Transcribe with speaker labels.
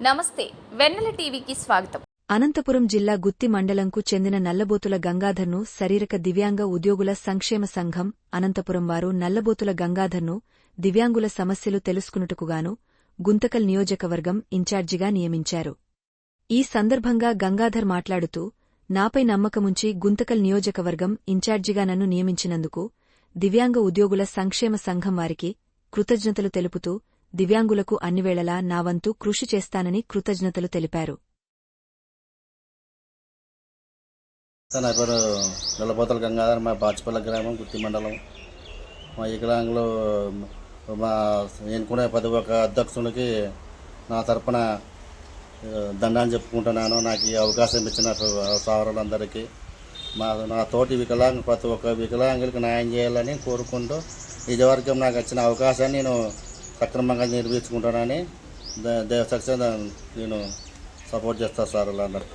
Speaker 1: నమస్తే వెన్నెల టీవీకి స్వాగతం.
Speaker 2: అనంతపురం జిల్లా గుత్తి మండలంకు చెందిన నల్లబోతుల గంగాధర్ను శరీరక దివ్యాంగ ఉద్యోగుల సంక్షేమ సంఘం అనంతపురం వారు నల్లబోతుల గంగాధర్ను దివ్యాంగుల సమస్యలు తెలుసుకునుటకుగాను గుంతకల్ నియోజకవర్గం ఇన్ఛార్జిగా నియమించారు. ఈ సందర్భంగా గంగాధర్ మాట్లాడుతూ నాపై నమ్మకముంచి గుంతకల్ నియోజకవర్గం ఇన్ఛార్జిగా నన్ను నియమించినందుకు దివ్యాంగ ఉద్యోగుల సంక్షేమ సంఘం వారికి కృతజ్ఞతలు తెలుపుతూ దివ్యాంగులకు అన్నివేళలా నా వంతు కృషి చేస్తానని కృతజ్ఞతలు తెలిపారు.
Speaker 3: నా పేరు నల్లపోతల గంగాధర్. మా బాచిపల్లి గ్రామం గుత్తి మండలం. మా వికలాంగులు మా ఎన్నుకునే పది ఒక అధ్యక్షునికి నా తరపున దండాన్ని చెప్పుకుంటున్నాను. నాకు ఈ అవకాశం ఇచ్చిన సోదరులందరికీ. మా నా తోటి వికలాంగ ప్రతి ఒక్క వికలాంగులకు న్యాయం చేయాలని కోరుకుంటూ ఇదివరకు నాకు వచ్చిన అవకాశాన్ని నేను సక్రమంగా నిర్వహించుకుంటానని దే- దేవ నేను సపోర్ట్ చేస్తాను సార్ అన్నారు